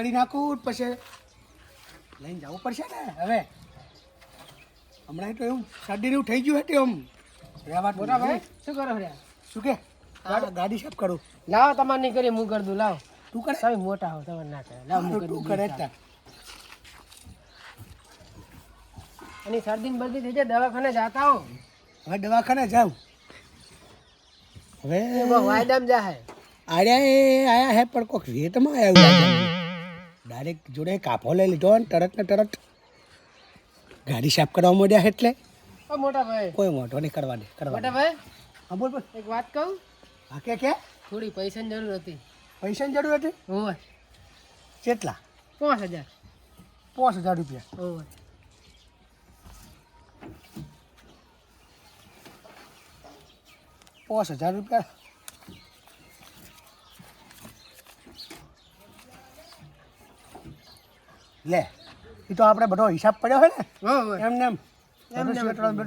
કરી નાખું પછી લઈને જવું પડશે ને હવે. હમણાં તો એવું શરદી એવું થઈ ગયું હતું એમ રહેવા મોટા ભાઈ શું કરો રે શું કે? ગાડી- સાફ કરું? લાવો તમારે નહીં કરી હું કરી દઉં લાવો. તું કરે? તમે મોટા હો તમારે ના કરે. લાવો હું તું કરે જ અને શરદી બરદી થઈ જાય દવાખાને જાતા હો. હવે દવાખાને જાઉં. હવે વાયદામ જાહે. આર્યા એ આયા હે પણ કોક રેટમાં આવ્યું ડાયરેક્ટ જોડે કાપો લઈ લીધો ને તરત ને તરત ગાડી સાફ કરવા માંડ્યા એટલે. મોટા ભાઈ. કોઈ મોટો નહીં કરવા દે કરવા મોટા ભાઈ હા બોલ બોલ. એક વાત કહું? હા કે કે? થોડી પૈસાની જરૂર હતી. પૈસાની જરૂર હતી? હોય કેટલા? પાંચ હજાર. પાંચ હજાર રૂપિયા. હોય પાંચ હજાર રૂપિયા? લે એ તો આપણે બધો હિસાબ પડ્યો હોય ને એમને એમ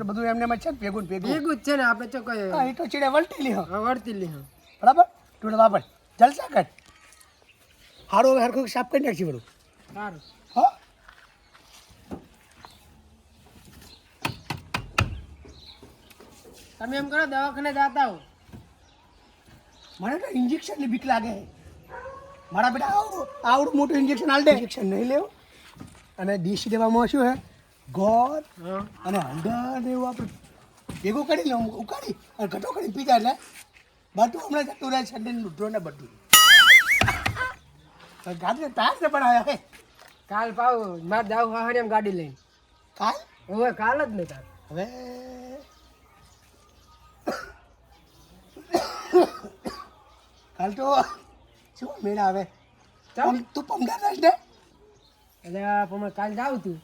બધું એમને એમ જ છે ને ભેગું ભેગું. ભેગું જ છે ને આપણે કઈ હા એ તો ચીડે વલટી લી વળતી લી બરાબર? તું વાપર જલસા કર. હારું હવે હરખું સાફ કરી નાખી બધું સારું. હો. તમે એમ કરો દવાખાને જાતા હો. મને તો ઇન્જેક્શનની બીક લાગે. મારા બેટા આવડું આવડું મોટું ઇન્જેક્શન આલ દે ઇન્જેક્શન નહીં લેવું. અને ડીશ દેવામાં શું હે? ગોળ અને ને એવું આપણે ભેગું કરી લઉં ઉકાળી અને ઘટો કરી પીધા એટલે બધું હમણાં જતું રહે છે લૂંટો ને બધું. ગાડી તાર ને પણ આવ્યા હે. કાલ પાવ મારે જાવ હારે એમ ગાડી લઈને. કાલ? હવે કાલ જ નહીં તાર. હવે કાલ તો શું મેળા આવે? તું પમદાર ને? એટલે પણ કાલ જાવ તું.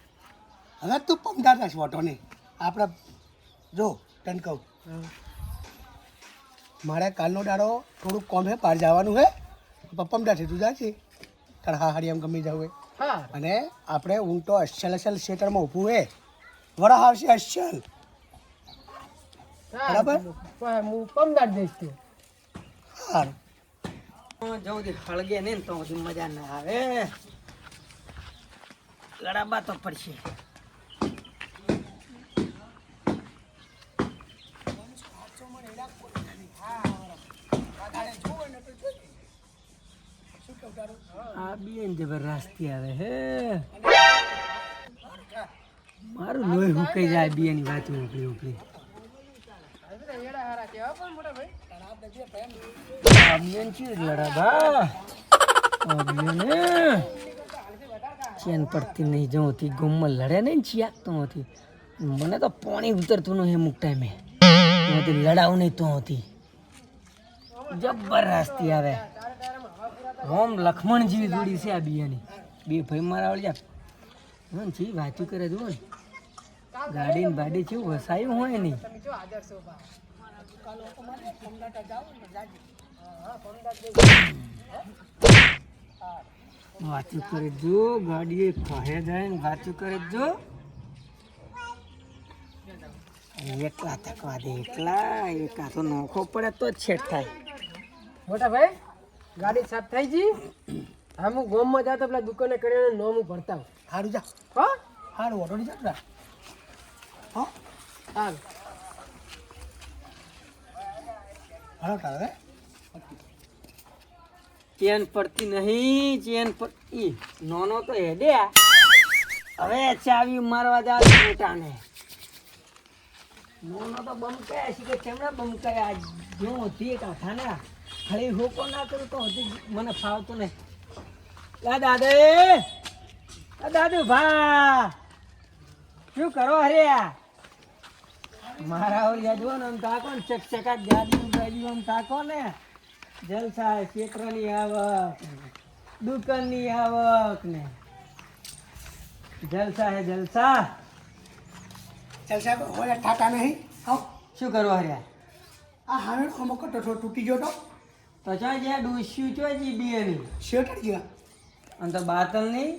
હવે તું પમદાર રાખ ઓટો નહીં આપણે જો તને કહું. મારે કાલનો દાડો થોડુંક કોમ હે બહાર જવાનું હે. પપ્પમદાર છે તું જાશે તાર હા હારી એમ ગમી જવું હે. હા. અને આપણે ઊંઘ તો અસલ અસલ શેટરમાં ઊભું હે. વડા આવશે અસલ. બરાબર? હું પમદાર જઈશ તું. સારું જવું હળગે ને તો મજા ના આવે. લડાબા તો પડશે. આ બેન જબરદસ્તી આવે હે. મારું લોહી હુકાઈ જાય બેની વાત ઉપરી ઉપરી અભિયાન અભિયાન ચેન પડતી નહીં, જો હતી ગુમમાં લડે નહીં ચિયાક તો હતી. મને તો પાણી ઉતરતું નહીં અમુક ટાઈમે. હતી લડાવ નહીં તો હતી. જબરદસ્તી આવે. રોમ લખમણ જેવી જોડી છે આ બિયાની. બે ભાઈ મારા વળી હા જી વાતું કરે જુઓ ને. ગાડી ને બાડી છે, વસાયું હોય નહીં. વાતું કરે જો ગાડી કહે જાય ને વાતું કરે જો. એકલા તકવા દે એકલા એકા તો નોખો પડે તો છેડ છેટ થાય. મોટા ભાઈ ગાડી સાફ થઈ જી હા હું ગોમમાં જાતો પેલા દુકાને કરીને નોમ હું ભરતા. સારું જા. હા? સારું ઓટો જા જતા હા? હાલ. હાલો હે? ચેન પડતી નહીં, ચેન પડતી નોનો તો હેડે હવે ચાવી મારવા જાવ મોટાને નોનો તો બમકાયા છે કે ચમડા બમકાયા? જો હતી એક હાથાને ખાલી હોકો ના કરું તો હતી મને ફાવતું નહીં. લા દાદે આ દાદુ ભા! શું કરો હરે મારા ઓર જુઓ ને આમ તાકો ને ચકચકા ગાડી બાજુ આમ તાકો ને. જલસા ક્ષેત્રની આવક દુકાનની આવક ને. જલસા. હે જલસા જલસા સાહેબ ઠાટા ટાટા નહીં. આવ. શું કરવા હર્યા? આ હવે અમુક તો તૂટી ગયો તો. તો ચો જ્યાં ડૂસ્યું ચો જી બિયાની શેટર ગયા. અને તો બાતલની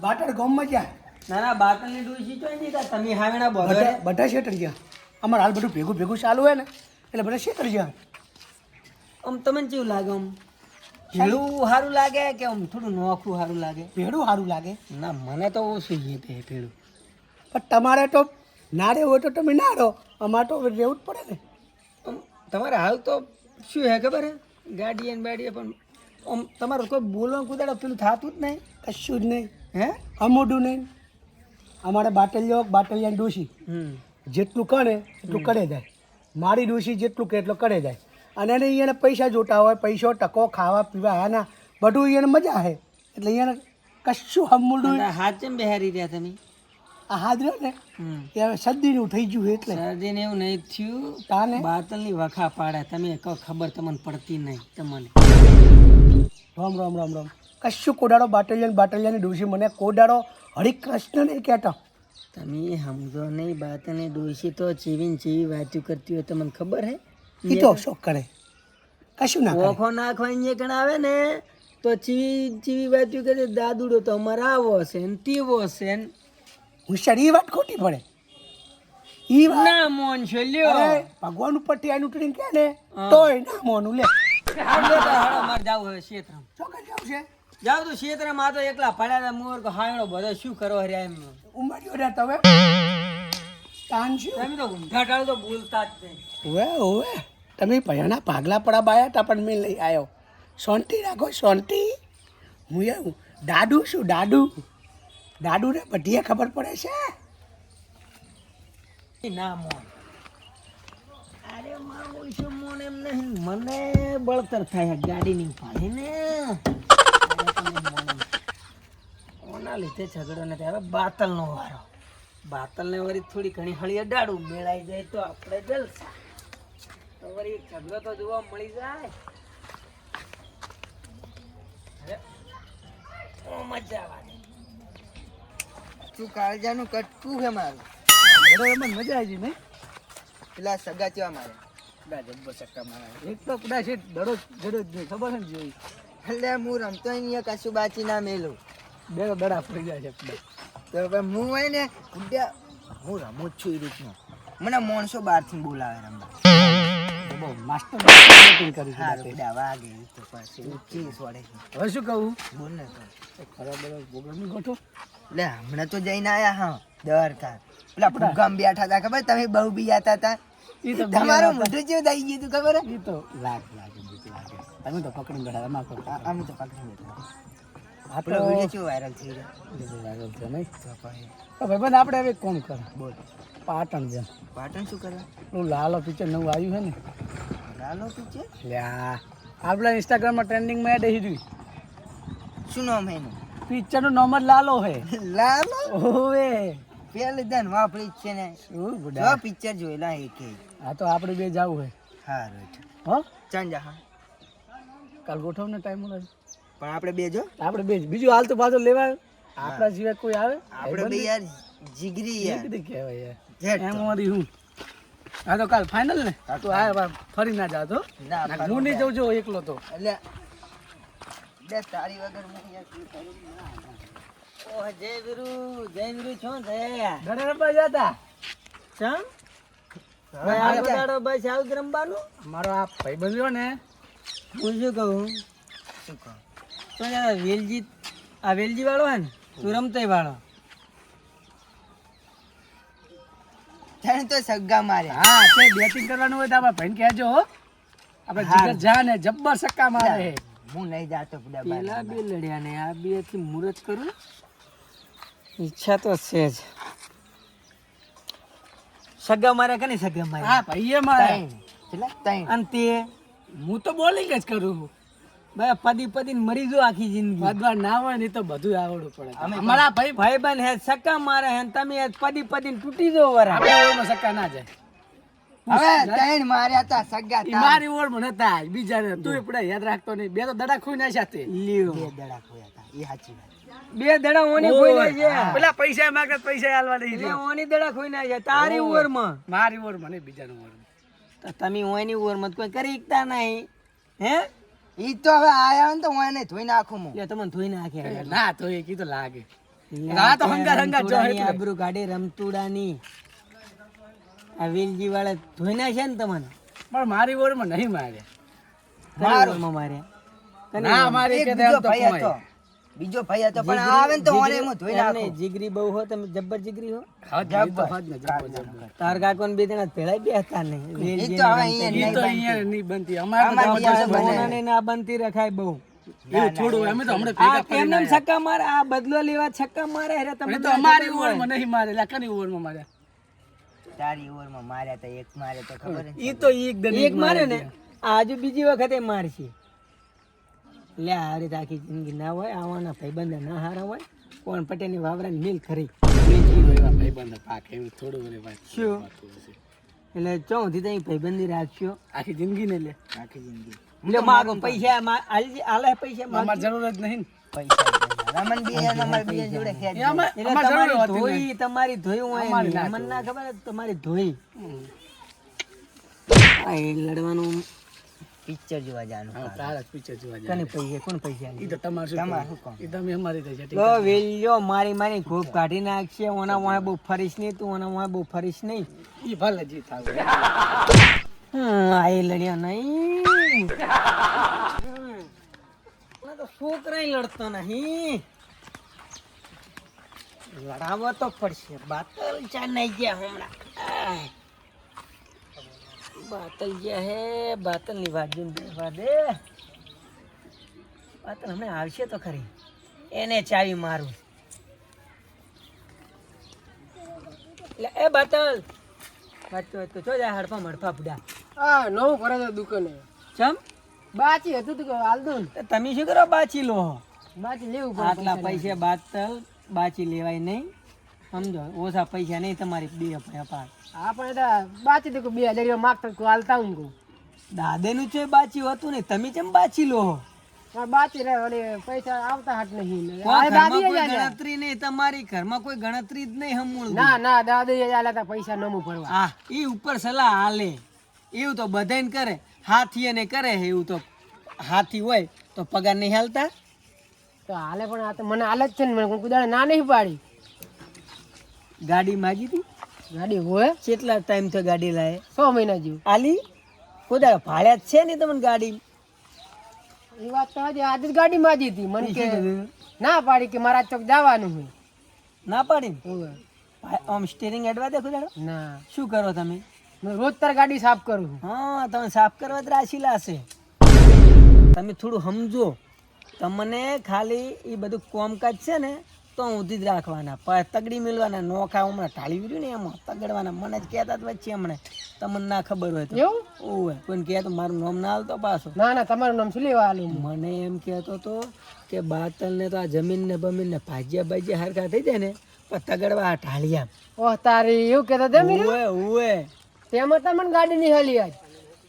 બાટર ગામમાં ગયા. ના ના બાતલની ડૂસી ચો જી તમે હાવેણા બોલો બધા શેટર ગયા. અમારે હાલ બધું ભેગું ભેગું ચાલુ હોય ને. એટલે બધા શેટર ગયા. આમ તમને કેવું લાગે આમ? ભેળું સારું? લાગે કે આમ થોડું નોખું સારું લાગે? ભેડું સારું લાગે. ના મને તો ઓછું છે તે ભેળું પણ તમારે તો ના રહેવું હોય તો તમે ના રહો અમારે તો રહેવું જ પડે ને. આમ તમારે હાલ તો શું હે ખબર હે? ગાડીએ બાડીએ પણ આમ તમારું કોઈ બોલવાનું કુદાડો પેલું થતું જ નહીં? કશું જ નહીં. હે? અમોઢું નહીં. અમારે બાટલીઓ બાટલિયાની ડોશી. જેટલું કરે એટલું કરે જાય. મારી ડોશી જેટલું કે એટલું કરે જાય. અને એને પૈસા જોતા હોય પૈસો ટકો ખાવા પીવા આના બધું એને મજા છે એટલે એને કશું હમુંડું હાથ કેમ બેહારી રહ્યા તમે? આ હાજર ને ત્યારે એ નું થઈ ગયું એટલે. શરદીને એવું નહીં થયું. તાને? બાતલની વખા પાડે. તમે કહો ખબર તમને પડતી નહીં તમને. રામ રામ રામ રામ. કશું કોડાડો બાટલિયન બાટલિયાની ડોશી મને કોડાડો હરિકૃષ્ણ ને કહેતા. તમે સમજો નહીં બાતલની ડોશી તો ચીવીને ચીવી વાતું કરતી હોય તમને ખબર હે? એ તો શોખ કરે. કશું ના ઓખો નાખવા અહીંયા કણ આવે ને તો ચીવી ચીવી વાત્યું કરે દાદુડો તો અમારે આવો છે ને તેવો છે ને. હોશિયાર એ વાત ખોટી પડે. ઈ ના મોન છે લ્યો. ભગવાન ઉપરથી આનું ઉતરીને કે ને તોય ના મોનું લે. હાલો તો હાલો મારે જાવ હવે ક્ષેત્રમાં. ચોક્કસ જાવ છે. જાવ તો ક્ષેત્રમાં આ તો એકલા પડ્યા મોર કો હાયણો બધો શું કરો હર્યા એમ. ઉંમરીઓ રે તમે તાન શું? તમે તો ઊંધા તો બોલતા જ નહીં. ઓવે ઓવે તમે ભયાના ભાગલા પડા બાયા હતા પણ મેં લઈ આવ્યો શોંટી રાખો શોંટી હું એવું દાડુ શું દાડુ દાડુને બધી ખબર પડે છે? ના મોન. અરે મારું શું મોન એમ નહીં. મને બળતર થાય ગાડી ની પાડી ને. ઓના લીધે ઝઘડો હવે બાતલ નો વારો. બાતલ ને વળી થોડી ઘણી હળી અડાડું. મેળાઈ જાય તો આપણે જલસા. વળી ઝઘડો તો જોવા મળી જાય. મજા આવે. તું કાળજાનું કટકું છે મારું. મને મજા આવી નહીં? પેલા સગા ચેવા મારે? જબ્બર સક્કા મારા. એક તો કદાચ એ દડો જડો જ નહીં ખબર છે ને જોઈ? એટલે હું રમતો અહીંયા કશું બાચી ના મેલું. બે દડા પડી જાય છે તો હવે હું હોય ને હું રમું જ છું એ રીતનું. મને માણસો બહારથી બોલાવે રમવા. બહુ માસ્ટર બેટિંગ કરી છે હારું રાતે. ઉડ્યા વાગે એ તો પાછું ચીસ વળે હવે શું કહું? બોલ ને તો. ખરાબ બરાબર ગોઠો. એટલે હમણાં તો જઈને આયા હા દ્વારકા પેલા ભૂકામ બેઠા હતા ખબર? તમે બહુ બિયાતા હતા. તમારું મોઢું જેવું થઈ ગયું ખબર? એ તો લાગ લાગે બીક લાગે. તમે તો પકડી ગયા આમ તો પકડી લીધું. આ વિડિયો કેવો વાયરલ થઈ રહ્યો? વાયરલ થયો નહીં? તો પછી તો ભાઈ આપણે હવે કોણ કરે? બોલ. પાટણ જેમ પાટણ શું કરે? પેલું લાલો પિક્ચર નવું આવ્યું છે ને? લાલો પિક્ચર લ્યા આપણા ઇન્સ્ટાગ્રામમાં ટ્રેન્ડિંગમાં એડ આવી શું નામ હે એનું? પિક્ચરનું નામ જ લાલો છે. લાલો? ઓવે. પેલી દન વાપરી છે ને. શું ગુડા પિક્ચર જોયેલા એક આ તો આપણે બે જાવું છે. રાઈટ હો? ચાંજા હા. કાલ ગોઠવને ટાઈમ મળે પણ આપણે બે જો. આપણે બે બીજું હાલ તો પાછો લેવા આપણા સિવાય કોઈ આવે? આપણે બે યાર જીગરી યાર. કીધું કહેવાય યાર. એમ મારી હું. હા તો કાલ ફાઇનલ ને? તું આ ફરી ના જાતો ના ના, હું નહીં જઉં જો એકલો તો. એટલે બે તારી વગર હું યાર શું કરું? ઓહ જય ગુરુ જય ગુરુ છો જય ઘરે રમવા જતા? ચમ. બગાડો બસ આવું રમવાનું? મારો આ ભાઈ રહ્યો ને. હું શું કહું? શું કહું? વેલજી આ વેલજી વાળો હે ને તું રમતોય વાળો તને તો સગ્ગા માર્યા હા તે બેટિંગ કરવાનું હોય તો આપણા ભાઈને કહેજો હો. આપણે જીગર જા ને જબ્બર સક્કા મારે. હું નહીં જાતો પેલા પેલા બે લડ્યા ને આ બેથી મુહૂર્ત કરું. ઈચ્છા તો છે જ. સગા મારે કે નહીં સગા મારે? હા ભાઈએ મારે. કેટલા? અને તે હું તો બોલિંગ જ કરું. ભાઈ પદી પદી મરી જો આખી જિંદગી. વધવા ના હોય ને તો બધું આવડવું પડે. અમારા ભાઈ ભાઈ બન હે સક્કા મારે હે તમે હે પદી પદી તૂટી જો વરા. આપણે ઓળમાં સક્કા ના જાય. હવે ત્રણ માર્યા તા સગ્ગા તા. મારી ઓળ ઓળમાં નતા બીજા ને તું પડે યાદ રાખતો નહીં. બે તો દડા ખોઈ ના સાથે લ્યો. બે દડા ખોયા તા. એ સાચી વાત. બે દડા ઓની ખોઈ ના છે પેલા પૈસા માંગે તો પૈસા આલવા દઈ દે ઓની દડા ખોઈ ના છે તારી ઉંમરમાં મારી ઓળમાં નહીં બીજાનું ઓળમાં. તો તમે ઓની ઉંમરમાં કોઈ કરી શકતા નહીં. હે? ઈ તો હવે આયા ને તો હું એને ધોઈ નાખું હું. લે તમને ધોઈ નાખે ના ધોઈ કીધું લાગે. ના તો હંગા હંગાર જો. આબરૂ કાઢે રમતુડાની. આ વેલજી વાળા ધોઈ નાખ્યા ને તમને? પણ મારી ઓળમાં નહીં મારે. મારું. મારે? ના અમારે કે બીજો ભાઈ હતો. બીજો ભાઈ હતો પણ આવે ને તો ઓને હું ધોઈ નાખું જીગરી બહુ હો તમે જબ્બર જીગરી હો? જબ્બર. તાર કાકોન બે જણા ભેળા બેસતા ને. ઈ તો હવે અહીંયા નહીં અહીંયા નહીં બનતી. અમારે બીજા ના બનતી રખાય બહુ. એવું થોડું અમે તો હમણાં આ કેમને એમ છક્કા મારે? આ બદલો લેવા છક્કા મારે હેરે તમે તો અમારી ઓવરમાં નહીં મારે લાકની ઓવરમાં માર્યા તારી ઓવરમાં એક મારે તો ખબર જ. ઈ તો એકદમ એક મારે ને આજુ બીજી વખતે મારશે. લે હારી આખી જિંદગી ના હોય આવાના ભાઈબંધ ના હારા હોય કોણ પટેલની વાવરાની મિલ ખરી. ભાઈબંધ પાકે એવું થોડું ભાઈ શું? એટલે ચોથી ત્યાં ભાઈબંધી રાખ્યો આખી જિંદગી ને લે? આખી જિંદગી. એટલે માગો પૈસા આલે પૈસા માગ. જરૂર જ નહીં તમારી. ધોઈ હોય ના ખબર તમારી ધોઈ. આ લડવાનું પિક્ચર જોવા જવાનું હા, તારા પિક્ચર જોવા જવાનું. કને પૈસે કોણ પૈસા ઈ તો તમાર શું તમાર? શું કામ? ઈ તમે અમારી રીતે setting તો વેલ્યો મારી મારી ખૂબ કાઢી નાખશે. ઓના વાંહે બહુ ફરીશ નહીં તું ઓના વાંહે બહુ ફરીશ નહીં. ઈ ભલે જી થાવ. હમ, આ એ લડ્યા નહીં. ના તો છોકરાય લડતો નહીં. લડાવવો તો પડશે. બાતલ ચા નહીં ગયા હમણાં. આય. બાતલ ગયા હે બાતલની વાત જોઈને બેસવા દે. બાતલ હમણાં આવશે તો ખરી. એને ચાવી મારું. એટલે એ બાતલ. વાત તો તો જો જા હડપા મડપા બુડા હા નવું કરે છે દુકાને. ચમ? બાચી હતું તો હાલ દઉં તમે શું કરો બાચી લો બાચી લેવું આટલા પૈસા બાતલ બાચી લેવાય નહીં. સમજો ઓછા પૈસા નહીં તમારી બે અપાર હા પણ એટલે બાચી તો બે હજાર માગતા હાલતા હું કહું દાદેનું છે બાચી હતું ને તમે કેમ બાચી લો બાચી રહે વળી પૈસા આવતા હાટ નહીં. ગણતરી નહીં તમારી ઘરમાં કોઈ ગણતરી જ નહીં હમૂળ ના ના દાદી એ આલ્યા પૈસા નમું ભરવા હા એ ઉપર સલાહ હાલે. એવું તો બધાને કરે હાથી એને કરે એવું તો. હાથી હોય તો પગાર નહીં હાલતા? તો હાલે પણ આ તો મને હાલે જ છે ને મને કોઈ ના નહીં પાડી. ગાડી માગી હતી? ગાડી હોય? કેટલા ટાઈમ થયો ગાડી લાવે? છ મહિના જેવું. આલી? કોદા ભાડ્યા જ છે ને તમને ગાડી? એ વાત તો આજે આજે જ ગાડી માજી હતી. મને કે ના પાડી કે મારા ચોક જવાનું હોય. ના પાડી. આમ સ્ટેરિંગ એડવા દે ખુદાડો? ના. શું કરો તમે? રોજ તાર ગાડી સાફ કરું છું. હા તમે સાફ કરવા જ રાશી લાશે તમે થોડું સમજો. તમને ખાલી એ બધું કોમકાજ છે ને તો ઊંધી જ રાખવાના. પણ તગડી મેળવાના નોખા હમણાં ઢાળી વિર્યું ને એમાં. તગડવાના મને જ કહેતા જ વચ્ચે હમણાં. તમને ના ખબર હોય તો. ઓવે કોઈને કહે તો મારું નામ ના હાલતો પાછો. ના ના તમારું નામ શું લેવા હાલું મને એમ કહેતો તો કે બાતલને તો આ જમીન ને બમીન ને ભાજ્યા ભાજ્યા હરખા થઈ જાય ને પણ તગડવા ઢાળિયા ઓહ તારી એવું કહેતા ઓવે ઓવે. તેમાં તમને ગાડી ની હાલી આજ.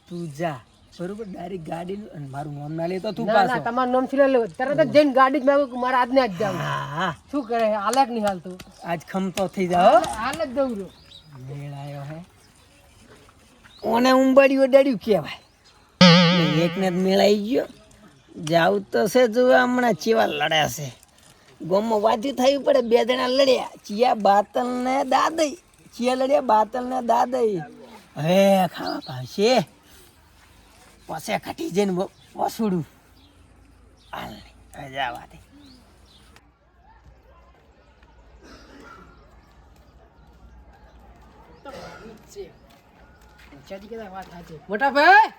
તું જા. બરોબર ડાયરેક્ટ ગાડી અને મારું નામ ના લેતો તું પાછો. તમારું નામ શું લેવું. તરત જ જઈને ગાડી જ માગું કે મારે આજને જ જાવ. હા શું કરે? હાલક નહીં હાલતું. આજ ખમતો થઈ જાવ હાલ જ જવું મેળ મેળાયો હે. ઓને ઉંબાડી ઓડાડ્યું કહેવાય. એકને જ મેળાઈ ગયો. જાવ તો છે જોવા હમણાં ચેવા લડ્યા છે. ગોમમાં વાંચ્યું થયું પડે બે જણા લડ્યા. ચિયા બાતલ ને દાદઈ. ચિયા લડ્યા બાતલ ને દાદઈ. હવે ખાવા પાવશે. પછી ખટી જઈને વસુડું. હાલ જવા દે. વાત સાચી મોટા ભાઈ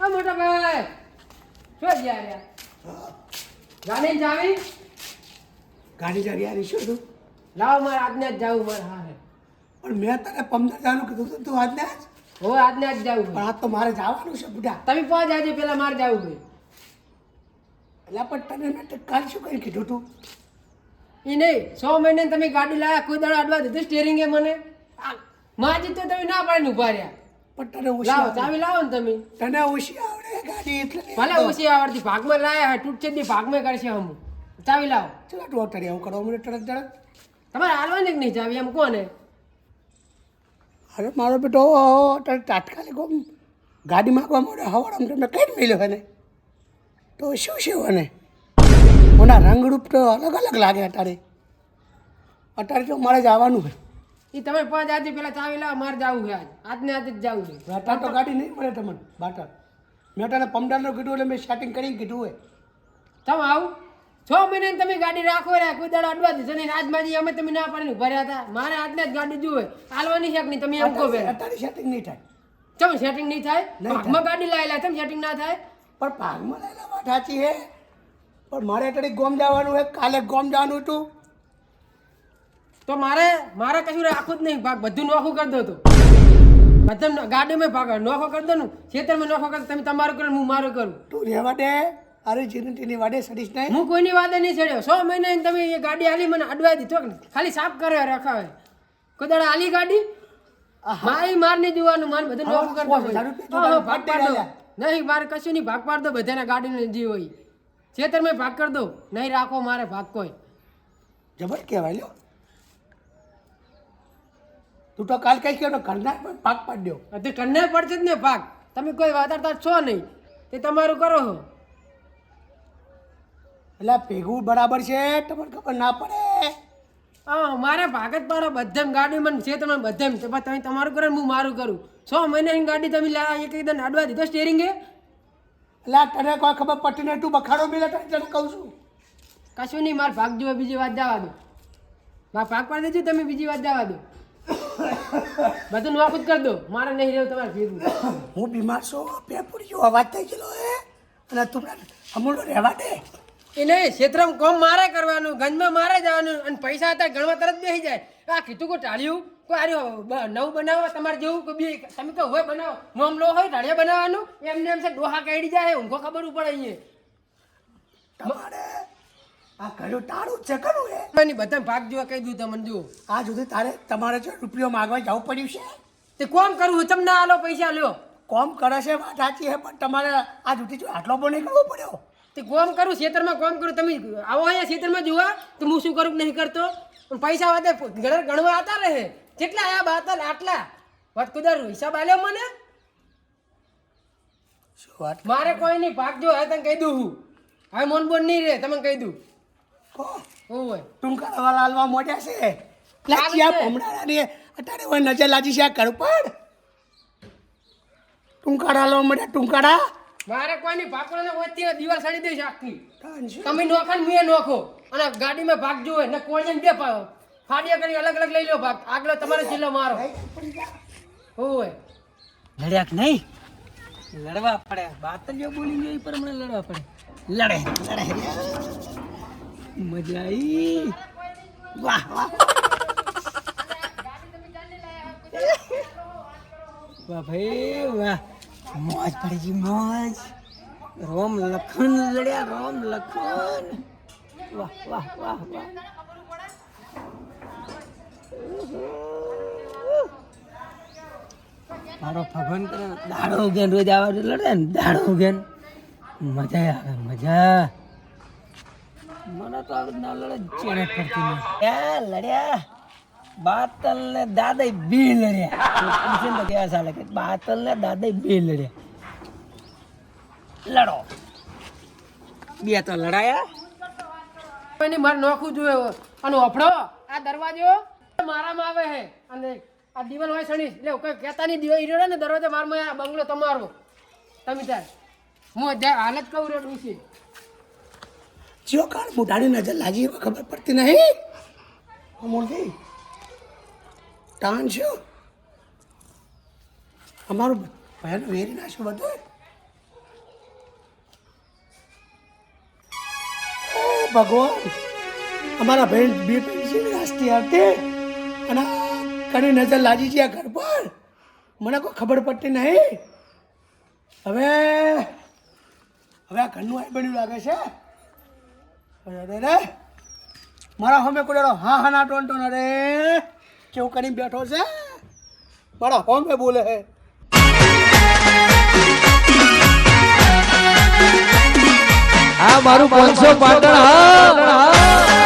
હા મોટા ભાઈ શું ગયા ગાડી ચાવી ગાડી જગ્યા યાર શું લાવો મારે આજને જ જાવું મારે. હા પણ મેં તને પંદર જાનું કીધું તું આજને આજ? હો આજને જ જાવું પણ આજ તો મારે જવાનું છે બુઢા. તમે પહોંચ આજે પેલા મારે જાવું ભાઈ એટલે પણ તને મેં કાલ શું કઈ કીધું તું? એ નહીં સો મહિને તમે ગાડી લાયા કોઈ દાડો અડવા દીધું સ્ટેરિંગે મને? માજી તો તમે ના પાડીને ઊભા રહ્યા. પણ તને ઓછી લાવો ચાવી લાવો ને તમે. તને ઓછી આવડે ગાડી એટલે ભલે ઓછી આવડતી ભાગમાં લાયા હે દી ભાગમાં કરશે હમ. ચાવી લાવો. ચલા તું અટાડી કરો મને તરત તરત તમારે હાલવાની કે નહીં ચાવી? એમ કોને? અરે મારો બેટો તારે તાત્કાલિક ગાડી માગવા મળે હવાડામાં તમને કઈ મળ્યો એને તો શું છે એને મોના રંગરૂપ તો અલગ અલગ લાગે અત્યારે અત્યારે તો મારે જવાનું છે. એ તમે પાંચ આજે પેલા ચાવી લાવો મારે જવું છે આજ. આજને આજે જ જવું છે. બાટા તો ગાડી નહીં મળે તમને બાટા મેં તને પમદારનું કીધું એટલે મેં સેટિંગ કરીને કીધું હોય. તમે આવું. છ મહિને તમે ગાડી રાખો રહ્યા કોઈ દાડો અડવા દીધો નહીં. આજમાંથી અમે તમે ના પાડીને ભર્યા હતા મારે આજને જ ગાડી જોવે હાલવાની છે નહીં? તમે એમ કહો અત્યારે સેટિંગ નહીં થાય. ચમ સેટિંગ નહીં થાય? ભાગમાં ગાડી લાવેલા ચમ સેટિંગ ના થાય? પણ ભાગમાં લાવેલા વાત સાચી હે પણ મારે અત્યારે ગોમ જવાનું હે કાલે ગોમ જવાનું હતું. તો મારે મારે કશું રાખવું જ નહીં. ભાગ બધું નોખું કરી દો તો. બધા ગાડીમાં ભાગ નોખો કરી દો ને. ખેતરમાં નોખો કરી તમે તમારું કરો હું મારું કરું. તું રહેવા દે. અરે જીનતીની વાડે સડીશ નહીં હું કોઈની વાદે નહીં ચડ્યો. સો મહિના તમે એ ગાડી હાલી મને અડવાઈ દીધો કે ખાલી સાફ કરે રખાવે. કોઈ આલી ગાડી? મારી મારની જોવાનું મારે બધું નોખું કરી દો પાંચ હજાર રૂપિયા હા, હા, જોડાને ભાગ પાડી. દો નહીં મારે કશું નહીં. ભાગ પાડ દો બધાને ગાડીને જે હોય. ખેતરમાં ભાગ કરી દો. નહીં રાખો મારે ભાગ કોઈ. જબર કહેવાય લ્યો. તું તો કાલ કઈ કહ્યો કરનાર પણ ભાગ પાડી દો. તે કરનાર પડશે જ ને ભાગ. તમે કોઈ વાતાડતા છો નહીં. તે તમારું કરો એટલે ભેગું બરાબર છે? તમને ખબર ના પડે. હા મારે ભાગત પાડો બધે ગાડી મને છે. તમે બધે તમે તમારું કરો ને હું મારું કરું. છ મહિનાની ગાડી તમે લા એક એકદમ અડવા દીધો સ્ટેરિંગે એટલે તને કોઈ ખબર પડતી નહીં તું બખાડો મિલે તને કહું છું. કશું નહીં મારે ભાગ જોવે બીજી વાત જવા દો. મારે ભાગ પાડી દેજો તમે બીજી વાત જવા દો. બધું નોખ જ કરી દો. મારે નહીં રહેવું તમારે ભેગું. હું બીમાર છું પેપુર જેવો અવાજ થઈ ગયેલો હે. અને તું અમૂલો રહેવા દે. એ નહીં ક્ષેત્રમાં કોમ મારે કરવાનું ગંજમાં મારે જવાનું અને પૈસા હતા ગણવા તરત બેસી જાય. આ કીધું કોઈ ટાળ્યું કોઈ આર્યો નવું બનાવો તમારે જેવું કે બી તમે કહો હોય બનાવો. મામલો હોય ટાળિયા બનાવવાનું એમને એમ છે ડોહા કાઢી જાય ઊંઘો ખબર પડે અહીંયા. તમારે આ ઘરું તારું છે ખરું એ. મને બધા ભાગ જોવા કહી દઉં તમને જો આ સુધી તારે તમારે જો રૂપિયો માગવા જવું પડ્યું છે? તે કોમ કરવું તમને આલો પૈસા લ્યો. કોમ કરે છે વાત સાચી છે પણ તમારે આ જુદી જો આટલો પણ નહીં કરવો પડ્યો? તે કોમ કરું ખેતરમાં કોમ કરું. તમે આવો અહીંયા ખેતરમાં જોવા તો હું શું કરું નહીં કરતો? પૈસા વાતે ગણ- ગણવા આતા રહે. કેટલા આયા બાતલ? આટલા. વાત કુદર હિસાબ આલ્યો મને? મારે કોઈ નહીં. ભાગ જો હવે તને કહી દઉં હું. હવે મન બોન નહીં રે તમે કહી દઉં. હોય. ટૂંકા વાળા હાલવા મોટ્યા છે. લાચિયા છે. ભમણાની અત્યારે હોય નજર લાજી છે આ ઘર ટૂંકાડા લાવવા મળ્યા ટૂંકાડા. મારે કોઈની નહીં ને પડે વચ્ચે દિવાલ સાડી દઈશ આખી. તમે નોખો ને મેં નોખો. અને ગાડીમાં ભાગ જોવે ને કોળજન બે ફાડિયા કરી અલગ અલગ લઈ લો ભાગ. આગલો તમારે જિલ્લો મારો. હોય લડ્યા કે નહીં? લડવા પડે. બાતલીઓ બોલી ગઈ પર મને લડવા પડે. લડે લડે. મજા આવી વાહ વાહ. વાહ ભાઈ વાહ. મોજ પડી ગઈ મોજ. રોમ લખન લડ્યા, રોમ લખન. વાહ વાહ વાહ વાહ. મારો ભગવાન કરે દાડો ઉગેન રોજ આવા લડે ને, દાડો ઉગેન મજા આવે, મજા. મને તો આવડે ના લડે, ચેડે પડતી નહીં લડ્યા. બાતલ ને દાદા બે લડ્યા. પૂછે તો કેવા ચાલે કે બાતલ ને દાદા બે લડ્યા. લડો. બે તો લડાયા. એની મારે નોખું જોયે અને ઓફડો. આ દરવાજો? મારામાં આવે હે. અને આ દિવાલ હોય સણી. એટલે કોઈ કહેતા નહીં દિવાલ ઈરો ને દરવાજો મારમાં આ બંગલો તમારો. તમે ત્યાં હું જ્યાં હાલત કહું રહ્યો વિશે. જો કાળ મોટાની નજર લાગી એવા ખબર પડતી નહીં. મોટી તાન છે અમારું ભયાનું વેરી નાખ્યું બધું ભગવાન, અમારા બહેન બે પેન્સિલ નાસ્તી હતી અને કડી નજર લાજી છે આ ઘર પર. મને કોઈ ખબર પડતી નહીં. હવે હવે આ ઘરનું આઈ બન્યું લાગે છે. અરે રે મારા હમે કોઈ હા હા ના ટોન ટોન, અરે. કેવું કરીને બેઠો છે? મારા હોમે બોલે હે આ મારું પાંચસો પાટણ હા